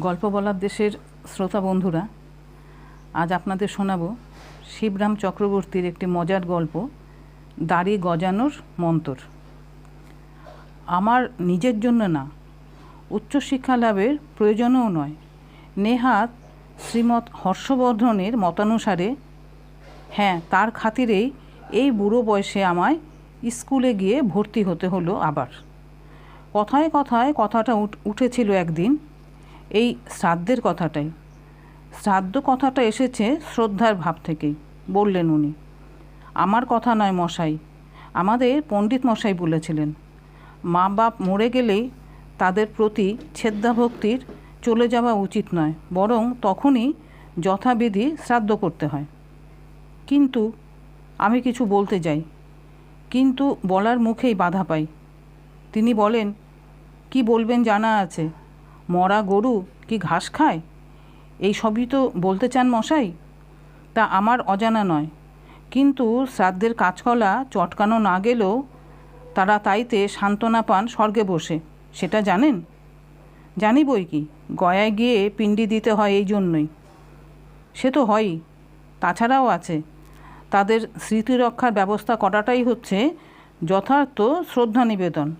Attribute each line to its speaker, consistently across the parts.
Speaker 1: গল্প বলার দেশের শ্রোতা বন্ধুরা, আজ আপনাদের শোনাবো শিবরাম চক্রবর্তীর একটি মজার গল্প, দাড়ি গজানোর মন্তর। আমার নিজের জন্য না, উচ্চশিক্ষা লাভের প্রয়োজনও নয়। নেহাত শ্রীমৎ হর্ষবর্ধনের মতানুসারে হ্যাঁ তার খাতিরেই এই বুড়ো বয়সে আমায় স্কুলে গিয়ে ভর্তি হতে হলো আবার। কথায় কথায় কথাটা উঠ- উঠেছিল একদিন এই শ্রাদ্ধের কথাটাই। শ্রাদ্ধ কথাটা এসেছে শ্রদ্ধার ভাব থেকেই, বললেন উনি। আমার কথা নয় মশাই, আমাদের পণ্ডিত মশাই বলেছিলেন, মা বাপ মরে গেলেই তাদের প্রতি ছেদ্ধাভক্তির চলে যাওয়া উচিত নয়, বরং তখনই যথাবিধি শ্রাদ্ধ করতে হয়। কিন্তু আমি কিছু বলতে যাই, কিন্তু বলার মুখেই বাধা পাই। তিনি বলেন, কি বলবেন জানা আছে? মরা গরু কি ঘাস খায়? এই সবই তো বলতে চান মশাই। তা আমার অজানা নয়। কিন্তু শ্রাদ্ধের কাঁচকলা চটকানো না গেলেও তারা তাইতে সান্ত্বনা পান স্বর্গে বসে। সেটা জানেন? জানি বই কি, গয়ায় গিয়ে পিণ্ডি দিতে হয় এই জন্যই। সে তো হয়ই, তাছাড়াও আছে। তাদের স্মৃতি রক্ষার ব্যবস্থা করাটাই হচ্ছে যথার্থ শ্রদ্ধা নিবেদন,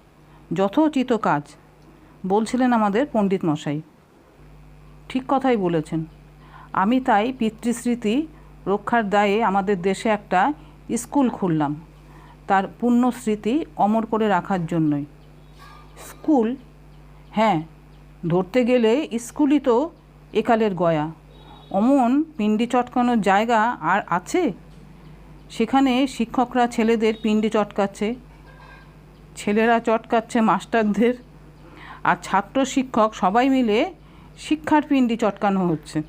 Speaker 1: যথোচিত কাজ। বলছিলেন আমাদের পণ্ডিত মশাই। ঠিক কথাই বলেছেন। আমি তাই পিতৃস্মৃতি রক্ষার দায়ে আমাদের দেশে একটা স্কুল খুললাম। তার পূর্ণ স্মৃতি অমর করে রাখার জন্যই। স্কুল? হ্যাঁ ধরতে গেলে স্কুলই তো একালের গয়া। অমন পিণ্ডি চটকানোর জায়গা আর আছে? সেখানে শিক্ষকরা ছেলেদের পিণ্ডি চটকাচ্ছে। ছেলেরা চটকাচ্ছে মাস্টারদের আর ছাত্র শিক্ষক সবাই মিলে শিক্ষার পিণ্ডি চটকানো হচ্ছে।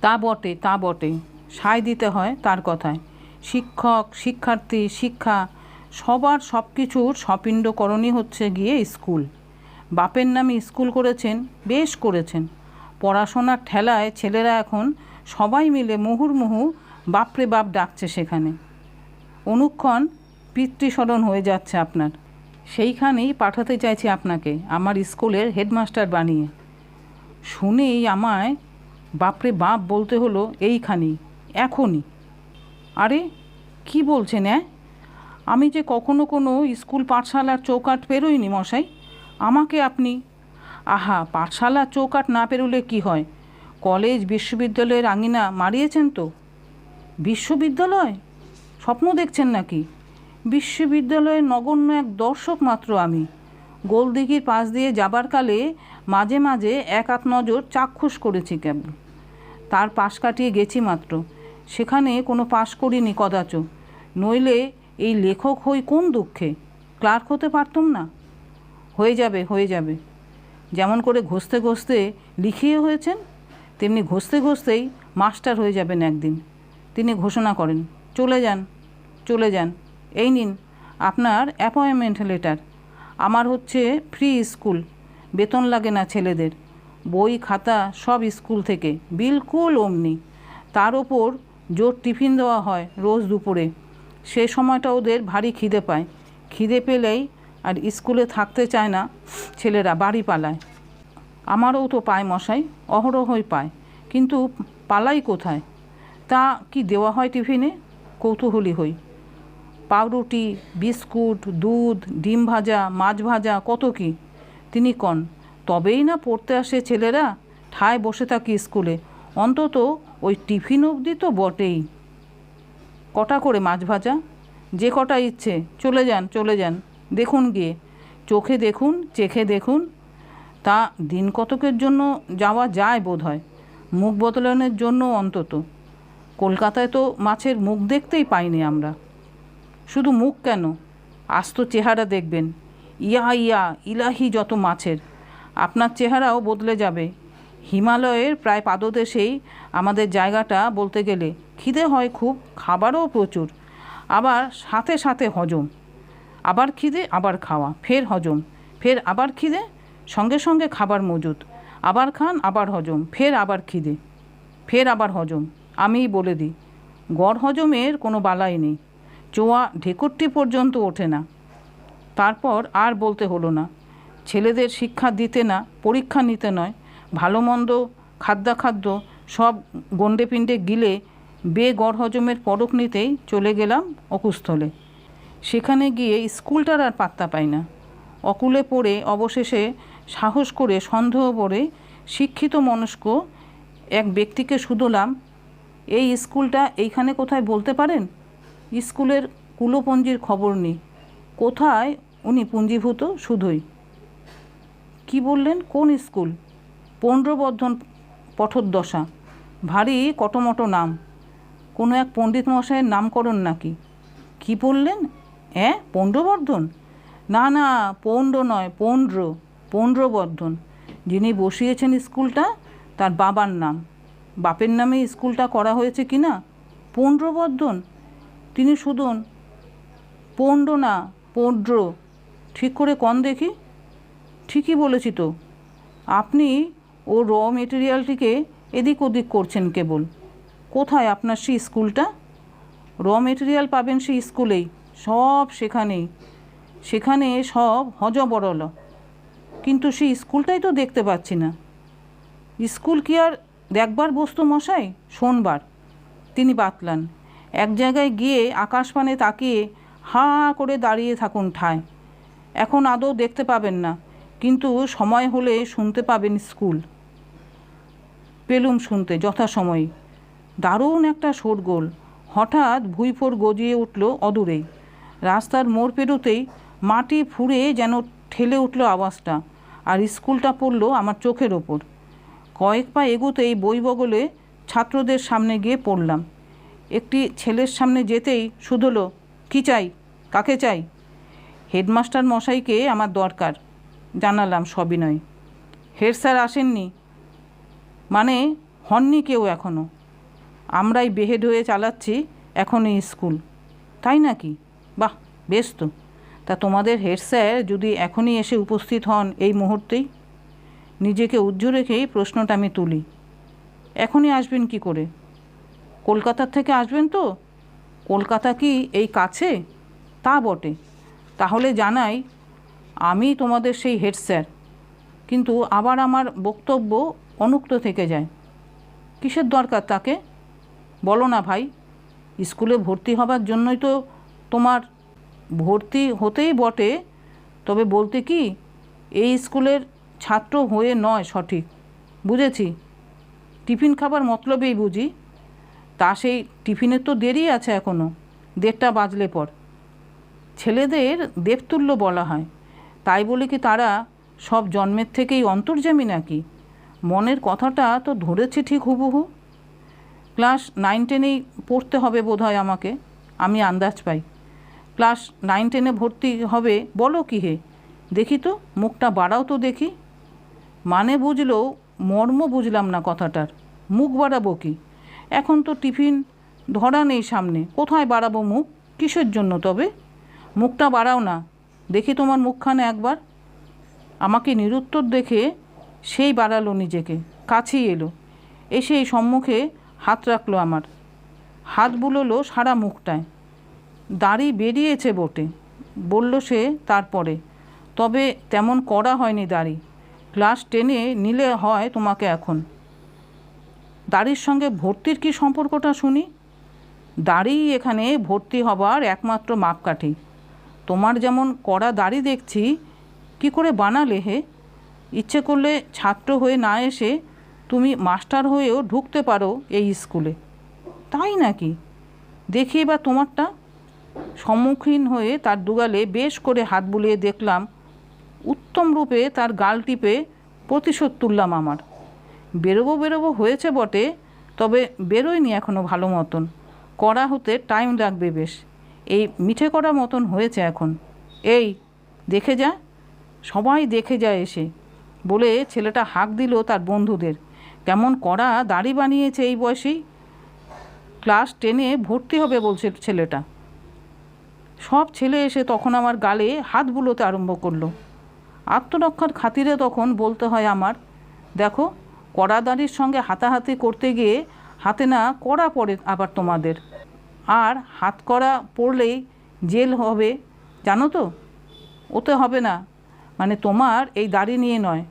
Speaker 1: তা বটে তা বটে। সায় দিতে হয় তার কথায়। শিক্ষক, শিক্ষার্থী, শিক্ষা সবার সব কিছুর সপিণ্ডকরণই হচ্ছে গিয়ে স্কুল। বাপের নামে স্কুল করেছেন, বেশ করেছেন। পড়াশোনার ঠেলায় ছেলেরা এখন সবাই মিলে মুহুর্মুহু বাপরে বাপ ডাকছে সেখানে। অনুক্ষণ পিতৃস্মরণ হয়ে যাচ্ছে আপনার। সেইখানেই পাঠাতে চাইছি আপনাকে, আমার স্কুলের হেডমাস্টার বানিয়ে। শুনেই আমায়, বাপরে বাপ বলতে হলো এইখানেই, এখনই। আরে, কি বলছেন, অ্যাঁ? আমি যে কখনো কোনো স্কুল পাঠশালার চৌকাট পেরোইনি মশাই, আমাকে আপনি, আহা, পাঠশালার চৌকাট না পেরোলে কি হয়? কলেজ বিশ্ববিদ্যালয়ের আঙিনা মারিয়েছেন তো? বিশ্ববিদ্যালয়? স্বপ্ন দেখছেন নাকি? বিশ্ববিদ্যালয়ের নগণ্য এক দর্শক মাত্র আমি। গোলদিঘির পাশ দিয়ে যাবার কালে মাঝে মাঝে এক আধ নজর চাক্ষুষ করেছি কেবল। তার পাশ কাটিয়ে গেছি মাত্র। সেখানে কোনো পাশ করিনি কদাচ। নইলে এই লেখক হই কোন দুঃখে? ক্লার্ক হতে পারতুম না? হয়ে যাবে হয়ে যাবে। যেমন করে ঘষতে ঘষতে লিখিয়ে হয়েছেন, তেমনি ঘষতে ঘষতেই মাস্টার হয়ে যাবেন একদিন। তিনি ঘোষণা করেন, চলে যান চলে যান। এই নিন, আপনার অ্যাপয়েন্টমেন্ট লেটার আমার হচ্ছে ফ্রি স্কুল বেতন লাগে না ছেলেদের। বই, খাতা সব স্কুল থেকে, বিলকুল অমনি। তার ওপর জোর টিফিন দেওয়া হয় রোজ দুপুরে। সে সময়টা ওদের ভারী খিদে পায়। খিদে পেলেই আর স্কুলে থাকতে চায় না ছেলেরা, বাড়ি পালায়। আমারও তো পায় মশাই, অহরহই পায়। কিন্তু পালাই কোথায়? তা কি দেওয়া হয় টিফিনে কৌতূহলী হই। পাউরুটি, বিস্কুট, দুধ, ডিম ভাজা, মাছ ভাজা, কত কি? তিনি কন, তবেই না পড়তে আসে ছেলেরা? ঠায় বসে থাকি স্কুলে। অন্তত ওই টিফিন অবধি তো বটেই। কটা করে মাছ ভাজা? যে কটা ইচ্ছে। চলে যান চলে যান। দেখুন গিয়ে। চোখে দেখুন, চেখে দেখুন। তা দিন কতকের জন্য যাওয়া যায় বোধ হয় মুখ বদলানোর জন্য অন্তত। কলকাতায় তো মাছের মুখ দেখতেই পাইনি আমরা। শুধু মুখ কেন? আস্ত চেহারা দেখবেন। ইয়া ইয়া, ইলাহি যত মাছের। আপনার চেহারাও বদলে যাবে। হিমালয়ের প্রায় পাদদেশেই আমাদের জায়গাটা বলতে গেলে খিদে হয় খুব, খাবারও প্রচুর। আবার সাথে সাথে হজম। আবার খিদে, আবার খাওয়া, ফের হজম। ফের আবার খিদে, সঙ্গে সঙ্গে খাবার মজুদ। আবার খান, আবার হজম। ফের আবার খিদে। ফের আবার হজম। আমিই বলে দিই, গড় হজমের কোনো বালাই নেই। চোয়া ঢেকুরটি পর্যন্ত ওঠে না। তারপর আর বলতে হলো না। ছেলেদের শিক্ষা দিতে না, পরীক্ষা নিতে নয়। ভালো মন্দ, খাদ্যাখাদ্য সব গন্ডে পিণ্ডে গিলে বেগড় হজমের পরক নিতেই চলে গেলাম অকুস্থলে। সেখানে গিয়ে স্কুলটার আর পাত্তা পাই না। অকুলে পড়ে অবশেষে সাহস করে সন্দেহ করে শিক্ষিত মনস্ক এক ব্যক্তিকে শুধলাম, এই স্কুলটা এইখানে কোথায় বলতে পারেন? স্কুলের কুলপঞ্জির খবর নেই কোথায়? উনি পুঞ্জীভূত শুধুই। কি বললেন? কোন স্কুল? পৌণ্ড্রবর্ধন পঠোদ্দশা। ভারী কটমটো নাম। কোনো এক পণ্ডিত মশাইয়ের নামকরণ নাকি? কি বললেন? হ্যাঁ পৌণ্ড্রবর্ধন? না না, পৌণ্ড নয় পৌণ্ড্র পৌণ্ড্রবর্ধন। যিনি বসিয়েছেন স্কুলটা, তার বাবার নাম। বাপের নামে স্কুলটা করা হয়েছে কি না পৌণ্ড্রবর্ধন? তিনি শুধুন, পৌণ্ড না পৌড্র ঠিক করে কন দেখি। ঠিকই বলেছি তো। আপনি ও র মেটেরিয়ালটিকে এদিক ওদিক করছেন কেবল। কোথায় আপনার সেই স্কুলটা? র মেটেরিয়াল পাবেন সেই স্কুলেই, সব সেখানেই। সেখানে সব হজবরল। কিন্তু সেই স্কুলটাই তো দেখতে পাচ্ছি না। স্কুল কি আর দেখবার বস্তু মশাই? শোনবার। তিনি বাতলান। এক জায়গায় গিয়ে আকাশপানে তাকিয়ে হা করে দাঁড়িয়ে থাকুন ঠায়। এখন আদৌ দেখতে পাবেন না, কিন্তু সময় হলে শুনতে পাবেন স্কুল। পেলুম শুনতে যথাসময়ে। দারুণ একটা শোরগোল। হঠাৎ ভুঁইফোর গজিয়ে উঠল অদূরেই রাস্তার মোড় পেরোতেই মাটি ফুঁড়ে যেন ঠেলে উঠল আওয়াজটা, আর স্কুলটা পড়ল আমার চোখের ওপর। কয়েক পা এগোতেই বই বগলে ছাত্রদের সামনে গিয়ে পড়লাম। একটি ছেলের সামনে যেতেই শুধলো কি চাই? কাকে চাই? হেডমাস্টার মশাইকে আমার দরকার, জানালাম সবিনয়। হেড স্যার আসেননি। মানে হননি কেউ এখনও আমরাই বেহেড হয়ে চালাচ্ছি এখনও স্কুল। তাই নাকি? বাহ, বেশ তো। তা তোমাদের হেড স্যার যদি এখনই এসে উপস্থিত হন এই মুহূর্তেই? নিজেকে উজ্জ্ব রেখেই প্রশ্নটা আমি তুলি। এখনই আসবেন কি করে? কলকাতার থেকে আসবেন তো? কলকাতা কি এই কাছে? তা বটে। তাহলে জানাই, আমি তোমাদের সেই হেড স্যার। কিন্তু আবার আমার বক্তব্য অনুক্ত থেকে যায়। কিসের দরকার তাকে? বলো না ভাই, স্কুলে ভর্তি হবার জন্যই তো তোমার ভর্তি হতেই বটে। তবে বলতে কি, এই স্কুলের ছাত্র হয়ে নয় সঠিক। বুঝেছি। টিফিন খাবার মতলবেই বুঝি। তা সেই টিফিনের তো দেরি আছে এখনও দেড়টা বাজলে পর। ছেলেদের দেবতুল্য বলা হয়। তাই বলে কি তারা সব জন্মের থেকেই অন্তর্যামী নাকি? মনের কথাটা তো ধরেছে ঠিক হুবহু। ক্লাস নাইন টেনেই পড়তে হবে বোধ হয় আমাকে। আমি আন্দাজ পাই। ক্লাস নাইন টেনে ভর্তি হবে বলো কি হে? দেখি তো, মুখটা বাড়াও তো দেখি। মানে বুঝলেও মর্ম বুঝলাম না কথাটার। মুখ বাড়াবো কি? এখন তো টিফিন ধরা নেই সামনে। কোথায় বাড়াবো মুখ? কিসের জন্য তবে? মুখটা বাড়াও না। দেখি তোমার মুখখানে একবার। আমাকে নিরুত্তর দেখে সেই বাড়ালো নিজেকে। কাছেই এলো। এসে এই সম্মুখে হাত রাখল আমার। হাত বুলোলো সারা মুখটায়। দাড়ি বেরিয়েছে বটে। বলল সে তারপরে, তবে তেমন করা হয়নি দাড়ি। ক্লাস টেনে নিলে হয় তোমাকে এখন। দাড়ির সঙ্গে ভর্তির কি সম্পর্কটা শুনি? দাড়ি এখানে ভর্তি হবার একমাত্র মাপকাঠি। তোমার যেমন কড়া দাড়ি দেখছি, কি করে বানালে হে? ইচ্ছে করলে ছাত্র হয়ে না এসে তুমি মাস্টার হয়েও ঢুকতে পারো এই স্কুলে। তাই নাকি? দেখি এবার তোমারটা। সম্মুখীন হয়ে তার দুগালে বেশ করে হাত বুলিয়ে দেখলাম, উত্তম রূপে তার গাল টিপে প্রতিশোধ তুললাম আমার। বেরোবো বেরোবো হয়েছে বটে, তবে বেরোয়নি এখনও ভালো মতন। করা হতে টাইম লাগবে বেশ। এই মিঠে করা মতন হয়েছে এখন। এই, দেখে যা। সবাই দেখে যায় এসে। বলে ছেলেটা হাঁক দিল তার বন্ধুদের। কেমন কড়া দাড়ি বানিয়েছে এই বয়সেই ক্লাস টেনে ভর্তি হবে বলছে ছেলেটা। সব ছেলে এসে তখন আমার গালে হাত বুলোতে আরম্ভ করল। আত্মরক্ষার খাতিরে তখন বলতে হয় আমার, দেখো কড়া দাড়ির সঙ্গে হাতাহাতি করতে গিয়ে হাতে না কড়া পড়ে আবার তোমাদের। আর হাত করা পড়লেই জেল হবে, জানো তো? ওতে হবে না। মানে তোমার এই দাড়ি নিয়ে নয়।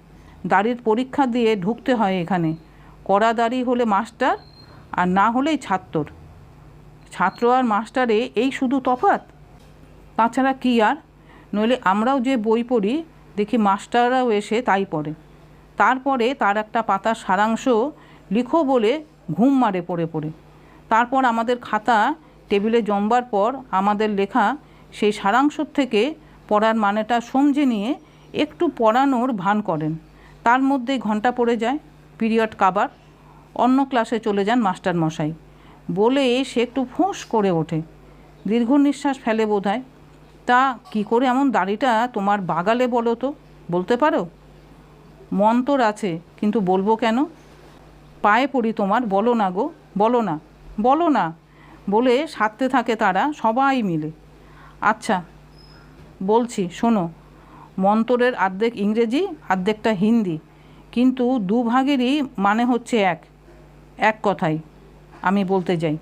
Speaker 1: দাড়ির পরীক্ষা দিয়ে ঢুকতে হয় এখানে। কড়া দাড়ি হলে মাস্টার আর না হলেই ছাত্র ছাত্র আর মাস্টারে এই শুধু তফাৎ? তাছাড়া কী আর? নইলে আমরাও যে বই পড়ি, দেখি মাস্টাররাও এসে তাই পড়ে। তারপরে তার একটা পাতার সারাংশ লিখো বলে ঘুম মারে পড়ে পড়ে। তারপর আমাদের খাতা টেবিলে জমবার পর আমাদের লেখা সেই সারাংশ থেকে পড়ার মানেটা সমঝে নিয়ে একটু পড়ানোর ভান করেন। তার মধ্যেই ঘণ্টা পড়ে যায়, পিরিয়ড কাবার, অন্য ক্লাসে চলে যান মাস্টার মশাই বলে সে একটু ফোঁস করে ওঠে। দীর্ঘ নিঃশ্বাস ফেলে বোধহয়। তা কি করে এমন দাড়িটা তোমার বাগালে বলো তো, বলতে পারো? মন্তর আছে, কিন্তু বলব কেন? পায়ে পড়ি তোমার, বলো না গো, বলো না বলো না, বলে সারতে থাকে তারা সবাই মিলে। আচ্ছা বলছি, শোনো মন্তরের আর্ধেক ইংরেজি, আর্ধেকটা হিন্দি, কিন্তু দুভাগেরই মানে হচ্ছে এক এক কথাই, আমি বলতে যাই।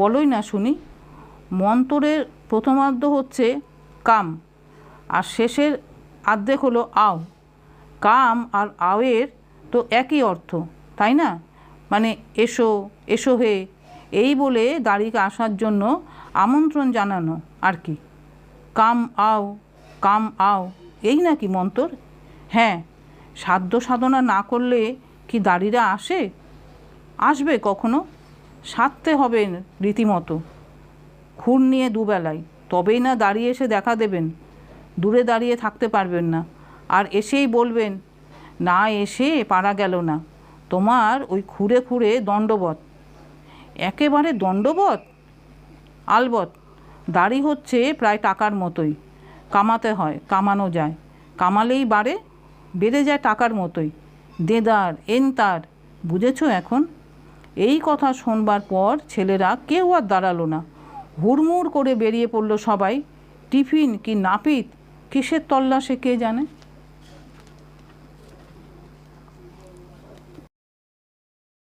Speaker 1: বলোই না শুনি মন্তরের প্রথমার্ধ হচ্ছে কাম, আর শেষের আর্ধেক হলো আও। কাম আর আওয়ের তো একই অর্থ, তাই না? মানে এসো এসো হে, এই বলে দাড়িকে আসার জন্য আমন্ত্রণ জানানো আর কি। কাম আও কাম আও, এই নাকি মন্তর? হ্যাঁ সাধ্য সাধনা না করলে কি দাড়িরা আসে? আসবে কখনো? সারতে হবে রীতিমতো। খুর নিয়ে দুবেলায়, তবেই না দাঁড়িয়ে এসে দেখা দেবেন। দূরে দাঁড়িয়ে থাকতে পারবেন না। আর এসেই বলবেন, না এসে পারা গেল না। তোমার ওই খুঁড়ে খুঁড়ে দণ্ডবত একেবারে দণ্ডবত আলবত দাড়ি হচ্ছে প্রায় টাকার মতোই। কামাতে হয়, কামানো যায়। কামালেই বাড়ে, বেড়ে যায় টাকার মতোই। দেদার, এনতার, বুঝেছ এখন? এই কথা শোনবার পর ছেলেরা কেউ আর দাঁড়াল না। হুড়মুড় করে বেরিয়ে পড়ল সবাই। টিফিন কি নাপিত? কিসের তল্লাশে কে জানে?